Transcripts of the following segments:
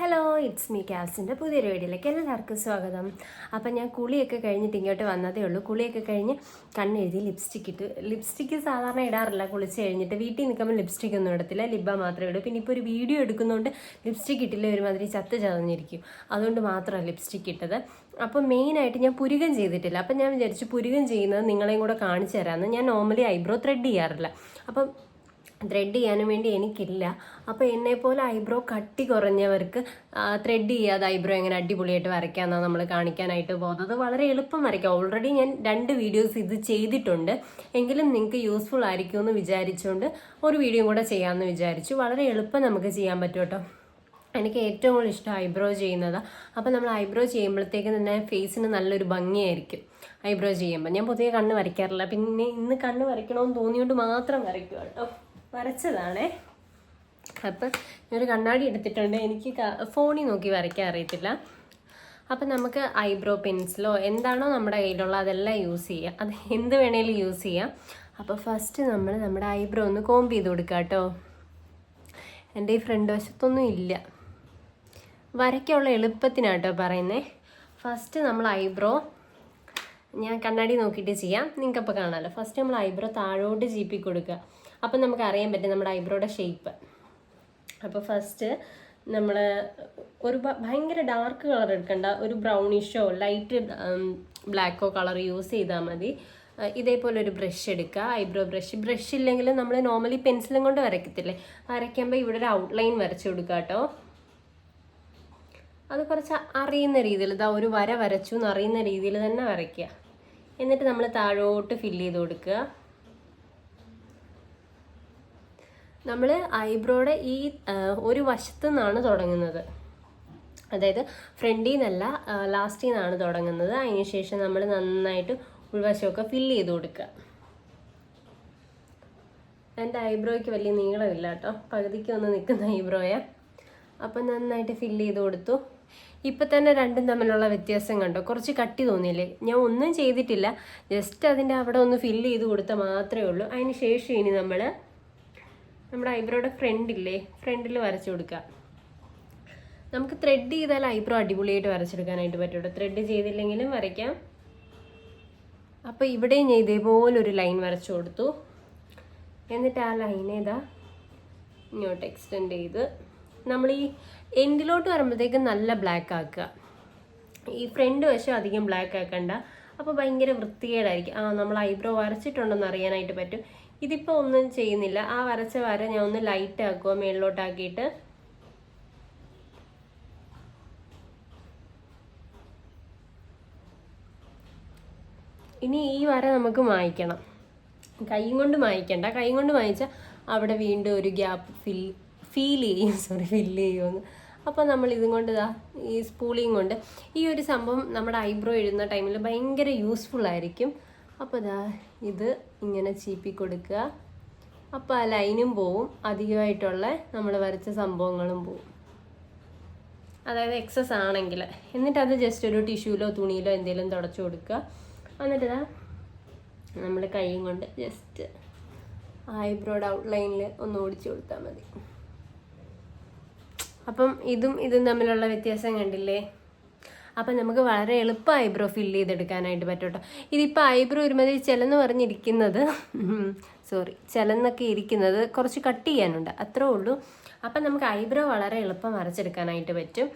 Hello it's me ക്യാൽസിന്റെ പുതിയൊരു വീഡിയോയിലേക്ക് എല്ലാവർക്കും സ്വാഗതം. അപ്പം ഞാൻ കുളിയൊക്കെ കഴിഞ്ഞിട്ട് ഇങ്ങോട്ട് വന്നതേ ഉള്ളൂ. കുളിയൊക്കെ കഴിഞ്ഞ് കണ്ണെഴുതി ലിപ്സ്റ്റിക് ഇട്ട്. ലിപ്സ്റ്റിക്ക് സാധാരണ ഇടാറില്ല. കുളിച്ച് കഴിഞ്ഞിട്ട് വീട്ടിൽ നിൽക്കുമ്പോൾ ലിപ്സ്റ്റിക് ഒന്നും ഇടത്തില്ല. ലിബ മാത്രമേ ഇടൂ. പിന്നെ ഇപ്പോൾ ഒരു വീഡിയോ എടുക്കുന്നതുകൊണ്ട് ലിപ്സ്റ്റിക് ഇട്ടില്ല ഒരുമാതിരി ചത്ത് ചതഞ്ഞിരിക്കും. അതുകൊണ്ട് മാത്രമാണ് ലിപ്സ്റ്റിക് ഇട്ടത്. അപ്പോൾ മെയിനായിട്ട് ഞാൻ പുരുകം ചെയ്തിട്ടില്ല. അപ്പം ഞാൻ വിചാരിച്ചു പുരുകം ചെയ്യുന്നത് നിങ്ങളെയും കൂടെ കാണിച്ചു തരാമെന്ന്. ഞാൻ നോർമലി ഐബ്രോ ത്രെഡ് ചെയ്യാറില്ല. അപ്പം ത്രെഡ് ചെയ്യാനും വേണ്ടി എനിക്കില്ല. അപ്പോൾ എന്നെപ്പോലെ ഐബ്രോ കട്ടി കുറഞ്ഞവർക്ക് ത്രെഡ് ചെയ്യാതെ ഐബ്രോ എങ്ങനെ അടിപൊളിയായിട്ട് വരയ്ക്കാമെന്നാണ് നമ്മൾ കാണിക്കാനായിട്ട് പോകുന്നത്. വളരെ എളുപ്പം വരയ്ക്കാം. ഓൾറെഡി ഞാൻ രണ്ട് വീഡിയോസ് ഇത് ചെയ്തിട്ടുണ്ട്. എങ്കിലും നിങ്ങൾക്ക് യൂസ്ഫുൾ ആയിരിക്കും എന്ന് വിചാരിച്ചുകൊണ്ട് ഒരു വീഡിയോ കൂടെ ചെയ്യാമെന്ന് വിചാരിച്ചു. വളരെ എളുപ്പം നമുക്ക് ചെയ്യാൻ പറ്റും എനിക്ക് ഏറ്റവും കൂടുതൽ ഇഷ്ടം ഐബ്രോ ചെയ്യുന്നതാണ് അപ്പോൾ നമ്മൾ ഐബ്രോ ചെയ്യുമ്പോഴത്തേക്ക് തന്നെ ഫേസിന് നല്ലൊരു ഭംഗിയായിരിക്കും ഐബ്രോ ചെയ്യുമ്പോൾ ഞാൻ പൊതുവെ കണ്ണ് വരയ്ക്കാറില്ല. പിന്നെ ഇന്ന് കണ്ണ് വരയ്ക്കണമെന്ന് തോന്നിയോണ്ട് മാത്രം വരയ്ക്കുക കേട്ടോ. വരച്ചതാണേ. അപ്പം ഞാനൊരു കണ്ണാടി എടുത്തിട്ടുണ്ട്. എനിക്ക് ഫോണിൽ നോക്കി വരയ്ക്കാൻ അറിയത്തില്ല. അപ്പം നമുക്ക് ഐബ്രോ പെൻസിലോ എന്താണോ നമ്മുടെ കയ്യിലുള്ള അതെല്ലാം യൂസ് ചെയ്യാം. അത് എന്ത് വേണേലും യൂസ് ചെയ്യാം. അപ്പോൾ ഫസ്റ്റ് നമ്മൾ നമ്മുടെ ഐബ്രോ ഒന്ന് കോമ്പ് ചെയ്ത് കൊടുക്കുക കേട്ടോ എന്റെ ഈ ഫ്രണ്ട് വശത്തൊന്നും ഇല്ല. വരയ്ക്കുള്ള എളുപ്പത്തിനാട്ടോ പറയുന്നത് ഫസ്റ്റ് നമ്മൾ ഐബ്രോ ഞാൻ കണ്ണാടി നോക്കിയിട്ട് ചെയ്യാം. നിങ്ങൾക്കപ്പോൾ കാണാമല്ലോ ഫസ്റ്റ് നമ്മൾ ഐബ്രോ താഴോട്ട് ചീപ്പി കൊടുക്കുക അപ്പം നമുക്ക് അറിയാൻ പറ്റും നമ്മുടെ ഐബ്രോയുടെ ഷേപ്പ്. അപ്പോൾ ഫസ്റ്റ് നമ്മൾ ഒരു ഭയങ്കര ഡാർക്ക് കളർ എടുക്കണ്ട ഒരു ബ്രൗണിഷോ ലൈറ്റ് ബ്ലാക്കോ കളർ യൂസ് ചെയ്താൽ മതി. ഇതേപോലെ ഒരു ബ്രഷ് എടുക്കുക ഐബ്രോ ബ്രഷ് ബ്രഷ് ഇല്ലെങ്കിൽ നമ്മൾ നോർമലി പെൻസിലും കൊണ്ട് വരയ്ക്കത്തില്ലേ? വരയ്ക്കുമ്പോൾ ഇവിടെ ഒരു ഔട്ട്ലൈൻ വരച്ചു കൊടുക്കുക കേട്ടോ. അത് കുറച്ച് അറിയുന്ന രീതിയിൽ ഇതാ ഒരു വര വരച്ചു എന്ന് അറിയുന്ന രീതിയിൽ തന്നെ വരയ്ക്കുക. എന്നിട്ട് നമ്മൾ താഴോട്ട് ഫില്ല് ചെയ്ത് കൊടുക്കുക. നമ്മൾ ഐബ്രോയുടെ ഈ ഒരു വശത്തു നിന്നാണ് തുടങ്ങുന്നത്. അതായത് ഫ്രണ്ടിൽ നിന്നല്ല ലാസ്റ്റിൽ നിന്നാണ് തുടങ്ങുന്നത്. അതിനുശേഷം നമ്മൾ നന്നായിട്ട് ഉൾവശമൊക്കെ ഫില്ല് ചെയ്ത് കൊടുക്കുക. എന്റെ ഐബ്രോയ്ക്ക് വലിയ നീളമില്ല കേട്ടോ. പകുതിക്ക് ഒന്ന് നിൽക്കുന്ന ഐബ്രോയെ. അപ്പം നന്നായിട്ട് ഫില്ല് ചെയ്ത് കൊടുത്തു. ഇപ്പം തന്നെ രണ്ടും തമ്മിലുള്ള വ്യത്യാസം കണ്ടോ? കുറച്ച് കട്ടി തോന്നിയില്ലേ? ഞാൻ ഒന്നും ചെയ്തിട്ടില്ല. ജസ്റ്റ് അതിന്റെ അവിടെ ഒന്ന് ഫില്ല് ചെയ്ത് കൊടുത്താൽ മാത്രമേ ഉള്ളൂ. അതിന് ശേഷം ഇനി നമ്മൾ നമ്മുടെ ഐബ്രോയുടെ ഫ്രണ്ടില്ലേ? ഫ്രണ്ടിൽ വരച്ചു കൊടുക്കുക നമുക്ക് ത്രെഡ് ചെയ്താൽ ഐബ്രോ അടിപൊളിയായിട്ട് വരച്ചെടുക്കാനായിട്ട് പറ്റുള്ളൂ. ത്രെഡ് ചെയ്തില്ലെങ്കിലും വരയ്ക്കാം. അപ്പോൾ ഇവിടെയും ഞാൻ ഇതേപോലെ ഒരു ലൈൻ വരച്ചു കൊടുത്തു. എന്നിട്ട് ആ ലൈൻ ഏതാ? ഇങ്ങോട്ട് എക്സ്റ്റെൻഡ് ചെയ്ത്. നമ്മൾ ഈ എൻഡിലോട്ട് വരുമ്പോഴത്തേക്കും നല്ല ബ്ലാക്ക് ആക്കുക. ഈ ഫ്രണ്ട് വശം അധികം ബ്ലാക്ക് ആക്കണ്ട. അപ്പോൾ ഭയങ്കര വൃത്തികേടായിരിക്കും. ആ നമ്മൾ ഐബ്രോ വരച്ചിട്ടുണ്ടെന്ന് അറിയാനായിട്ട് പറ്റും. ഇതിപ്പോൾ ഒന്നും ചെയ്യുന്നില്ല. ആ വരച്ച വര ഞാൻ ഒന്ന് ലൈറ്റ് ആക്കുക മേളിലോട്ടാക്കിയിട്ട്. ഇനി ഈ വര നമുക്ക് മായ്ക്കണം. കൈ കൊണ്ട് മായ്ക്കണ്ട. കൈ കൊണ്ട് മായ്ച്ചാൽ അവിടെ വീണ്ടും ഒരു ഗ്യാപ്പ് ഫിൽ ഫീൽ ചെയ്യും. സോറി ഫില്ല് ചെയ്യുമെന്ന്. അപ്പോൾ നമ്മൾ ഇതും കൊണ്ട് ഇതാ ഈ സ്പൂളിയും കൊണ്ട് ഈ ഒരു സംഭവം നമ്മുടെ ഐബ്രോ എഴുതുന്ന ടൈമിൽ ഭയങ്കര യൂസ്ഫുൾ ആയിരിക്കും. അപ്പോൾ ഇതാ ഇത് ഇങ്ങനെ ചീപ്പി കൊടുക്കുക. അപ്പോൾ ആ ലൈനും പോവും. അധികമായിട്ടുള്ള നമ്മൾ വരച്ച സംഭവങ്ങളും പോവും. അതായത് എക്സസ് ആണെങ്കിൽ. എന്നിട്ട് അത് ജസ്റ്റ് ഒരു ടിഷ്യൂലോ തുണിയിലോ എന്തെങ്കിലും തുടച്ചു കൊടുക്കുക. എന്നിട്ട് നമ്മൾ കൈയും കൊണ്ട് ജസ്റ്റ് ഐബ്രോഡ് ഔട്ട്ലൈനിൽ ഒന്ന് ഓടിച്ചു കൊടുത്താൽ മതി. അപ്പം ഇതും ഇതും തമ്മിലുള്ള വ്യത്യാസം കണ്ടില്ലേ? അപ്പം നമുക്ക് വളരെ എളുപ്പം ഐബ്രോ ഫില്ല് ചെയ്തെടുക്കാനായിട്ട് പറ്റും കേട്ടോ ഇതിപ്പോൾ ഐബ്രോ ഒരുമാതിരി ചിലന്ന് പറഞ്ഞിരിക്കുന്നത് സോറി ചിലന്നൊക്കെ ഇരിക്കുന്നത് കുറച്ച് കട്ട് ചെയ്യാനുണ്ട്. അത്രേ ഉള്ളൂ. അപ്പം നമുക്ക് ഐബ്രോ വളരെ എളുപ്പം വരച്ചെടുക്കാനായിട്ട് പറ്റും.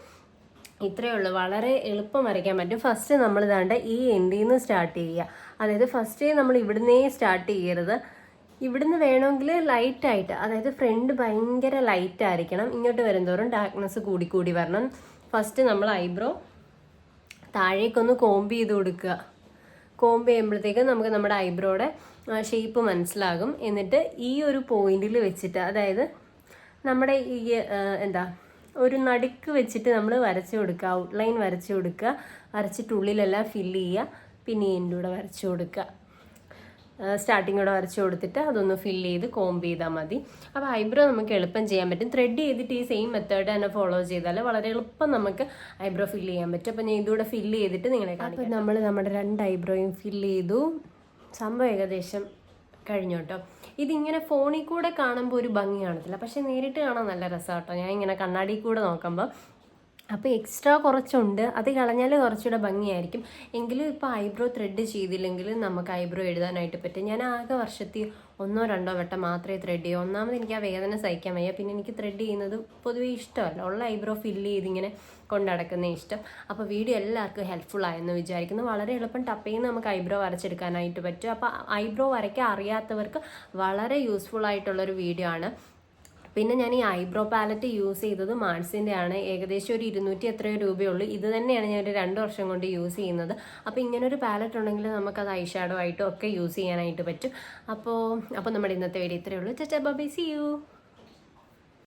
ഇത്രയേ ഉള്ളൂ. വളരെ എളുപ്പം വരയ്ക്കാൻ പറ്റും. ഫസ്റ്റ് നമ്മൾ ഇതാണ്ട് ഈ എൻഡിൽ നിന്ന് സ്റ്റാർട്ട് ചെയ്യുക. അതായത് ഫസ്റ്റ് നമ്മൾ ഇവിടുന്നേ സ്റ്റാർട്ട് ചെയ്യരുത്. ഇവിടുന്ന് വേണമെങ്കിൽ ലൈറ്റായിട്ട് അതായത് ഫ്രണ്ട് ഭയങ്കര ലൈറ്റ് ആയിരിക്കണം. ഇങ്ങോട്ട് വരുന്നതോറും ഡാർക്ക്നെസ് കൂടി കൂടി വരണം. ഫസ്റ്റ് നമ്മൾ ഐബ്രോ താഴേക്കൊന്ന് കോമ്പ് ചെയ്ത് കൊടുക്കുക. കോമ്പ് ചെയ്യുമ്പോഴത്തേക്കും നമുക്ക് നമ്മുടെ ഐബ്രോയുടെ ഷേപ്പ് മനസ്സിലാകും. എന്നിട്ട് ഈ ഒരു പോയിന്റിൽ വെച്ചിട്ട് അതായത് നമ്മുടെ ഈ എന്താ ഒരു നടുക്ക് വെച്ചിട്ട് നമ്മൾ വരച്ചു കൊടുക്കുക. ഔട്ട്ലൈൻ വരച്ചു കൊടുക്കുക. വരച്ചിട്ടുള്ളിലെല്ലാം ഫില്ല് ചെയ്യുക. പിന്നെ എന്റെ കൂടെ വരച്ചു കൊടുക്കുക. സ്റ്റാർട്ടിങ്ങോടെ വരച്ചു കൊടുത്തിട്ട് അതൊന്ന് ഫില്ല് ചെയ്ത് കോംബ് ചെയ്താൽ മതി. അപ്പോൾ ഐബ്രോ നമുക്ക് എളുപ്പം ചെയ്യാൻ പറ്റും. ത്രെഡ് ചെയ്തിട്ട് ഈ സെയിം മെത്തേഡ് തന്നെ ഫോളോ ചെയ്താൽ വളരെ എളുപ്പം നമുക്ക് ഐബ്രോ ഫില്ല് ചെയ്യാൻ പറ്റും. അപ്പോൾ ഞാൻ ഇതുകൂടെ ഫില്ല് ചെയ്തിട്ട് നിങ്ങളെ അപ്പോൾ നമ്മൾ നമ്മുടെ രണ്ട് ഐബ്രോയും ഫില്ല് ചെയ്തു. സംഭവം ഏകദേശം കഴിഞ്ഞു കേട്ടോ. ഇതിങ്ങനെ ഫോണിൽ കൂടെ കാണുമ്പോൾ ഒരു ഭംഗി കാണത്തില്ല. പക്ഷേ നേരിട്ട് കാണാൻ നല്ല രസമാണ് കേട്ടോ. ഞാൻ ഇങ്ങനെ കണ്ണാടി കൂടെ നോക്കുമ്പോൾ അപ്പോൾ എക്സ്ട്രാ കുറച്ചുണ്ട്. അത് കളഞ്ഞാൽ കുറച്ചുകൂടെ ഭംഗിയായിരിക്കും. എങ്കിലും ഇപ്പോൾ ഐബ്രോ ത്രെഡ് ചെയ്തില്ലെങ്കിൽ നമുക്ക് ഐബ്രോ എഴുതാനായിട്ട് പറ്റും. ഞാൻ ആകെ വർഷത്തിൽ ഒന്നോ രണ്ടോ വട്ടം മാത്രമേ ത്രെഡ് ചെയ്യൂ. ഒന്നാമത് എനിക്ക് ആ വേദന സഹിക്കാൻ വയ്യ. പിന്നെ എനിക്ക് ത്രെഡ് ചെയ്യുന്നത് പൊതുവേ ഇഷ്ടമല്ല. ഉള്ള ഐബ്രോ ഫില്ല് ചെയ്തിങ്ങനെ കൊണ്ട് നടക്കുന്ന ഇഷ്ടം. അപ്പോൾ വീഡിയോ എല്ലാവർക്കും ഹെൽപ്ഫുൾ ആയെന്ന് വിചാരിക്കുന്നു. വളരെ എളുപ്പം ടപ്പ് നിന്ന് നമുക്ക് ഐബ്രോ വരച്ചെടുക്കാനായിട്ട് പറ്റും. അപ്പോൾ ഐബ്രോ വരയ്ക്കാൻ അറിയാത്തവർക്ക് വളരെ യൂസ്ഫുൾ ആയിട്ടുള്ളൊരു വീഡിയോ ആണ്. പിന്നെ ഞാൻ ഈ ഐബ്രോ പാലറ്റ് യൂസ് ചെയ്തത് മാർസിന്റെ ആണ് ഏകദേശം ഒരു ഇരുന്നൂറ്റി എത്രയോ രൂപയുള്ളൂ. ഇത് തന്നെയാണ് ഞാൻ ഒരു രണ്ട് വർഷം കൊണ്ട് യൂസ് ചെയ്യുന്നത്. അപ്പോൾ ഇങ്ങനൊരു പാലറ്റ് ഉണ്ടെങ്കിൽ നമുക്കത് ഐ ഷാഡോ ആയിട്ടും ഒക്കെ യൂസ് ചെയ്യാനായിട്ട് പറ്റും. അപ്പോൾ അപ്പോൾ നമ്മുടെ ഇന്നത്തെ വീഡിയോ ഇത്രയേ ഉള്ളൂ. ചച്ചാ ബൈ സി യു